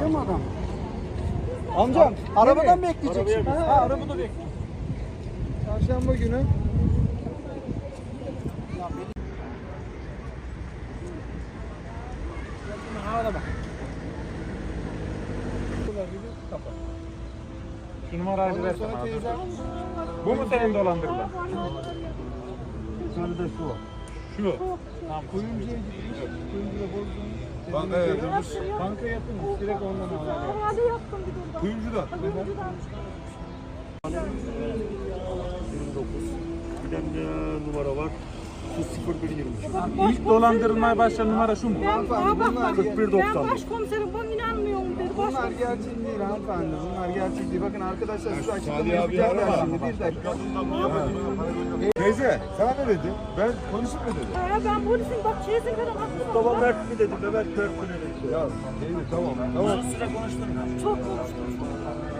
Değil mi adam? Amcam arabadan bekleyeceksin. Ha, arabada bekle. Çarşamba günü. Havada bak. Bana. teyze Bu mu senin dolandırılan? Sarı da su. Şu. Kuyumcuya gitmiş. Kuyumcuya bozduğunu. Bankaya yatırmış. Banka yatırmış. Direkt ondan alıyor. Herhalde yaptım bir durumda. Kuyumcuda. Kuyumcudan. Bir tane numara var. 0120. İlk dolandırılmaya başlayan numara şu mu? Ben, bak bak bunlar bak. 41.90. Ben başkomiserim bana inanmıyorum dedi. Bunlar Başkomiserim. gerçek değil hanımefendi. Bunlar gerçek değil. Bakın arkadaşlar şu açıklama Salih abi arama. yapacaklar şimdi. Bir dakika. Teyze sana ne dedi? Ben konuşup mu dedi? Ha, ben polisim bak çeyizim falan haklısın. Mustafa Mert mi dedi? Mehmet Mert mi dedi? Ya teyze tamam. Tamam. Çok konuştum.